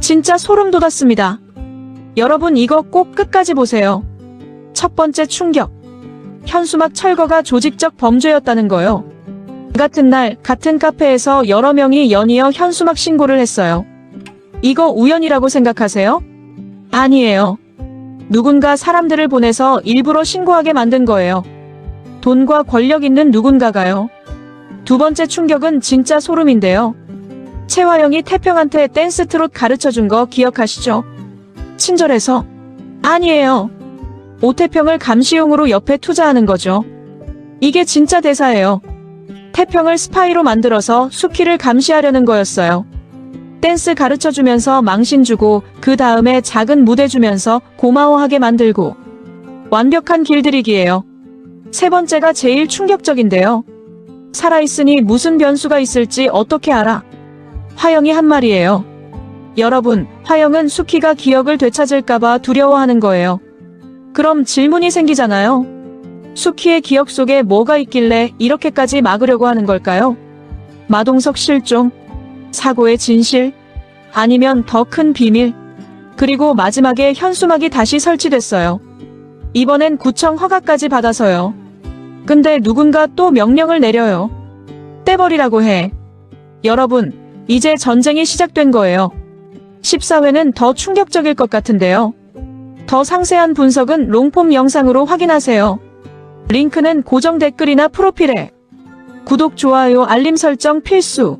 진짜 소름 돋았습니다. 여러분 이거 꼭 끝까지 보세요. 첫 번째 충격. 현수막 철거가 조직적 범죄였다는 거요. 같은 날 같은 카페에서 여러 명이 연이어 현수막 신고를 했어요. 이거 우연이라고 생각하세요? 아니에요. 누군가 사람들을 보내서 일부러 신고하게 만든 거예요. 돈과 권력 있는 누군가가요. 두 번째 충격은 진짜 소름인데요. 채화영이 태평한테 댄스 트롯 가르쳐 준 거 기억하시죠? 친절해서. 아니에요. 오태평을 감시용으로 옆에 투자하는 거죠. 이게 진짜 대사예요. 태평을 스파이로 만들어서 수키를 감시하려는 거였어요. 댄스 가르쳐 주면서 망신 주고 그 다음에 작은 무대 주면서 고마워하게 만들고 완벽한 길들이기예요. 세 번째가 제일 충격적인데요. 살아있으니 무슨 변수가 있을지 어떻게 알아? 화영이 한 말이에요. 여러분, 화영은 수키가 기억을 되찾을까봐 두려워하는 거예요. 그럼 질문이 생기잖아요. 수키의 기억 속에 뭐가 있길래 이렇게까지 막으려고 하는 걸까요? 마동석 실종, 사고의 진실, 아니면 더 큰 비밀, 그리고 마지막에 현수막이 다시 설치됐어요. 이번엔 구청 허가까지 받아서요. 근데 누군가 또 명령을 내려요. 떼버리라고 해. 여러분, 이제 전쟁이 시작된 거예요. 14회는 더 충격적일 것 같은데요. 더 상세한 분석은 롱폼 영상으로 확인하세요. 링크는 고정 댓글이나 프로필에 구독, 좋아요, 알림 설정 필수.